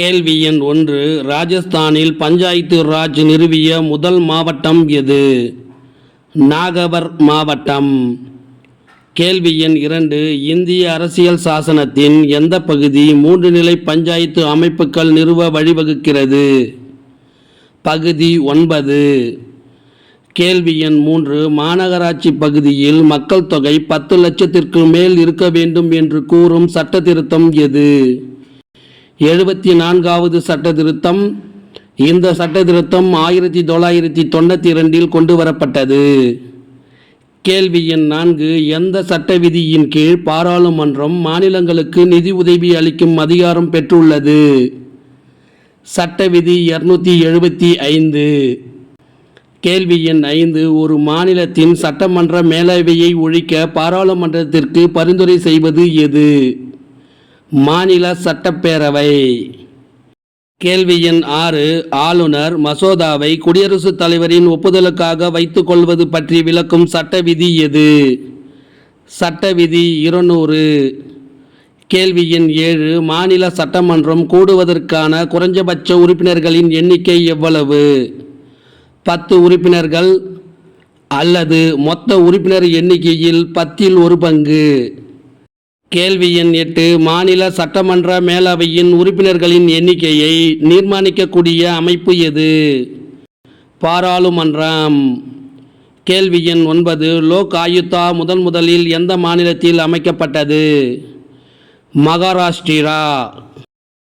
கேள்வி எண் ஒன்று ராஜஸ்தானில் பஞ்சாயத்து ராஜ் நிறுவிய முதல் மாவட்டம் எது? நாகவர் மாவட்டம். கேள்வி எண் இரண்டு இந்திய அரசியல் சாசனத்தின் எந்த பகுதி மூன்று நிலை பஞ்சாயத்து அமைப்புகள் நிறுவ வழிவகுக்கிறது? பகுதி ஒன்பது. கேள்வி எண் மூன்று மாநகராட்சி பகுதியில் மக்கள் தொகை பத்து லட்சத்திற்கு மேல் இருக்க வேண்டும் என்று கூறும் சட்ட திருத்தம் எது? எழுபத்தி நான்காவது சட்ட திருத்தம் இந்த சட்ட திருத்தம் ஆயிரத்தி தொள்ளாயிரத்தி தொண்ணூற்றி இரண்டில் கொண்டு வரப்பட்டது. கேள்வி எண் நான்கு எந்த சட்ட விதியின் கீழ் பாராளுமன்றம் மாநிலங்களுக்கு நிதி உதவி அளிக்கும் அதிகாரம் பெற்றுள்ளது? சட்ட விதி இருநூத்தி எழுபத்தி ஐந்து. கேள்வி எண் ஐந்து ஒரு மாநிலத்தின் சட்டமன்ற மேலவையை ஒழிக்க பாராளுமன்றத்திற்கு பரிந்துரை செய்வது எது? மாநில சட்டப்பேரவை. கேள்வி எண் ஆறு ஆளுநர் மசோதாவை குடியரசுத் தலைவரின் ஒப்புதலுக்காக வைத்துக் கொள்வது பற்றி விளக்கும் சட்ட விதி எது? சட்ட விதி இருநூறு. கேள்வி எண் ஏழு மாநில சட்டமன்றம் கூடுவதற்கான குறைஞ்சபட்ச உறுப்பினர்களின் எண்ணிக்கை எவ்வளவு? பத்து உறுப்பினர்கள் அல்லது மொத்த உறுப்பினர் எண்ணிக்கையில் பத்தில் ஒரு பங்கு. கேள்வி எண் எட்டு மாநில சட்டமன்ற மேலவையின் உறுப்பினர்களின் எண்ணிக்கையை நிர்மாணிக்கக்கூடிய அமைப்பு எது? பாராளுமன்றம். கேள்வி எண் ஒன்பது லோக் ஆயுக்தா முதன் முதலில் எந்த மாநிலத்தில் அமைக்கப்பட்டது? மகாராஷ்டிரா.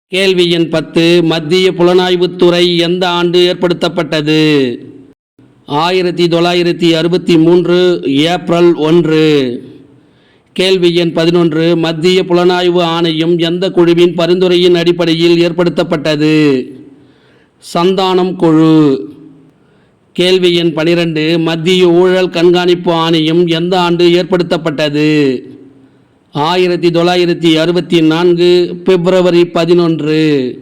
கேள்வி எண் பத்து மத்திய புலனாய்வுத்துறை எந்த ஆண்டு ஏற்படுத்தப்பட்டது? ஆயிரத்தி தொள்ளாயிரத்தி அறுபத்தி மூன்று ஏப்ரல் ஒன்று. கேள்வி எண் பதினொன்று மத்திய புலனாய்வு ஆணையம் எந்த குழுவின் பரிந்துரையின் அடிப்படையில் ஏற்படுத்தப்பட்டது? சந்தானம் குழு. கேள்வி எண் பனிரெண்டு மத்திய ஊழல் கண்காணிப்பு ஆணையம் எந்த ஆண்டு ஏற்படுத்தப்பட்டது? ஆயிரத்தி தொள்ளாயிரத்தி அறுபத்தி நான்கு பிப்ரவரி பதினொன்று.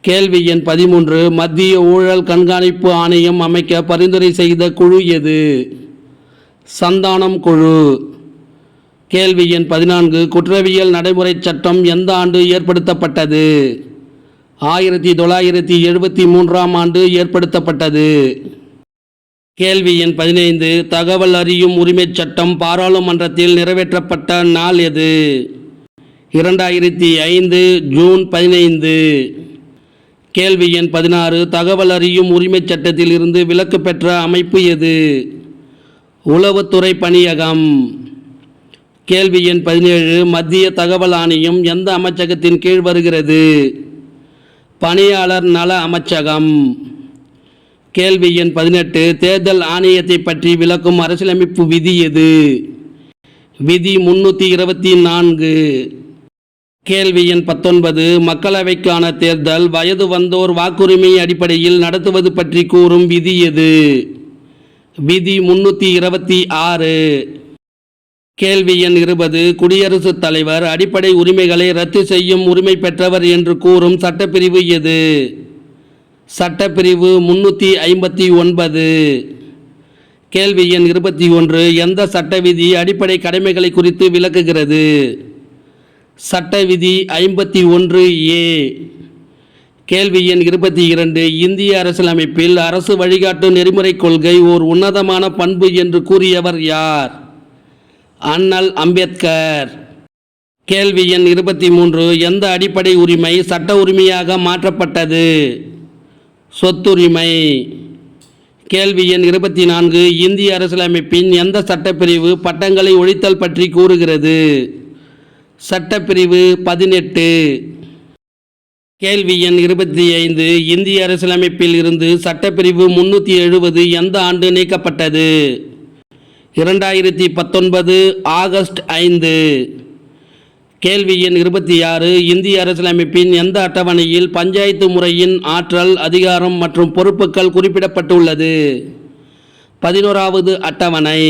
கேள்வி எண் பதிமூன்று மத்திய ஊழல் கண்காணிப்பு ஆணையம் அமைக்க பரிந்துரை செய்த குழு எது? சந்தானம் குழு. கேள்வி எண் பதினான்கு குற்றவியல் நடைமுறை சட்டம் எந்த ஆண்டு ஏற்படுத்தப்பட்டது? ஆயிரத்தி தொள்ளாயிரத்தி எழுபத்தி மூன்றாம் ஆண்டு ஏற்படுத்தப்பட்டது. கேள்வி எண் பதினைந்து தகவல் அறியும் உரிமைச் சட்டம் பாராளுமன்றத்தில் நிறைவேற்றப்பட்ட நாள் எது? இரண்டாயிரத்தி ஐந்து ஜூன் பதினைந்து. கேள்வி எண் பதினாறு தகவல் அறியும் உரிமைச் சட்டத்தில் இருந்து விலக்கு பெற்ற அமைப்பு எது? உளவுத்துறை பணியகம். கேள்வி எண் பதினேழு மத்திய தகவல் ஆணையம் எந்த அமைச்சகத்தின் கீழ் வருகிறது? பணியாளர் நல அமைச்சகம். கேள்வி எண் பதினெட்டு தேர்தல் ஆணையத்தை பற்றி விளக்கும் அரசியலமைப்பு விதி எது? விதி முன்னூற்றி இருபத்தி நான்கு. கேள்வி எண் பத்தொன்பது மக்களவைக்கான தேர்தல் வயது வந்தோர் வாக்குரிமை அடிப்படையில் நடத்துவது பற்றி கூறும் விதி எது? விதி முன்னூற்றி இருபத்தி ஆறு. கேள்வி எண் இருபது குடியரசுத் தலைவர் அடிப்படை உரிமைகளை ரத்து செய்யும் உரிமை பெற்றவர் என்று கூறும் சட்டப்பிரிவு எது? சட்டப்பிரிவு முன்னூற்றி ஐம்பத்தி ஒன்பது. கேள்வி எண் இருபத்தி ஒன்று. எந்த சட்ட விதி அடிப்படை கடமைகளை குறித்து விளக்குகிறது? சட்ட விதி ஐம்பத்தி ஒன்று ஏ. கேள்வி எண் இருபத்தி இரண்டு. இந்திய அரசியலமைப்பில் அரசு வழிகாட்டு நெறிமுறைக் கொள்கை ஓர் உன்னதமான பண்பு என்று கூறியவர் யார்? அண்ணல் அம்பேத்கர். கேள்வி எண் இருபத்தி மூன்று. எந்த அடிப்படை உரிமை சட்ட உரிமையாக மாற்றப்பட்டது? சொத்துரிமை. கேள்வி எண் இருபத்தி நான்கு. இந்திய அரசியலமைப்பின் எந்த சட்டப்பிரிவு பட்டங்களை ஒழித்தல் பற்றி கூறுகிறது? சட்டப்பிரிவு பதினெட்டு. கேள்வி எண் இருபத்தி ஐந்து. இந்திய அரசியலமைப்பில் இருந்து சட்டப்பிரிவு முன்னூற்றி எழுபது எந்த ஆண்டு நீக்கப்பட்டது? இரண்டாயிரத்தி பத்தொன்பது ஆகஸ்ட் ஐந்து. கேள்வி எண் இருபத்தி ஆறு. இந்திய அரசியலமைப்பின் எந்த அட்டவணையில் பஞ்சாயத்து முறையின் ஆற்றல் அதிகாரம் மற்றும் பொறுப்புகள் குறிப்பிடப்பட்டுள்ளது? பதினோராவது அட்டவணை.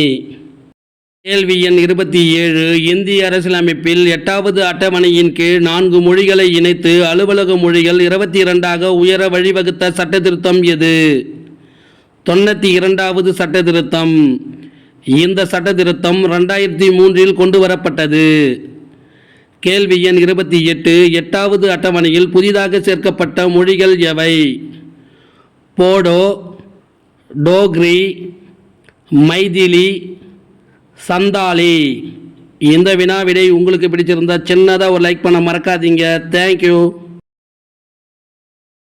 கேள்வி எண் இருபத்தி ஏழு. இந்திய அரசியலமைப்பில் எட்டாவது அட்டவணையின் கீழ் நான்கு மொழிகளை இணைத்து அலுவலக மொழிகள் இருபத்தி இரண்டாக உயர வழிவகுத்த சட்டத்திருத்தம் எது? தொண்ணூற்றி இரண்டாவது சட்டத்திருத்தம். இந்த சட்டத்திருத்தம் ரெண்டாயிரத்தி மூன்றில் கொண்டு வரப்பட்டது கேள்வி எண் இருபத்தி எட்டு எட்டாவது அட்டவணையில் புதிதாக சேர்க்கப்பட்ட மொழிகள் எவை? போடோ டோக்ரி மைதிலி சந்தாலி இந்த வினா விடை உங்களுக்கு பிடிச்சிருந்தா சின்னதாக ஒரு லைக் பண்ண மறக்காதீங்க. தேங்க்யூ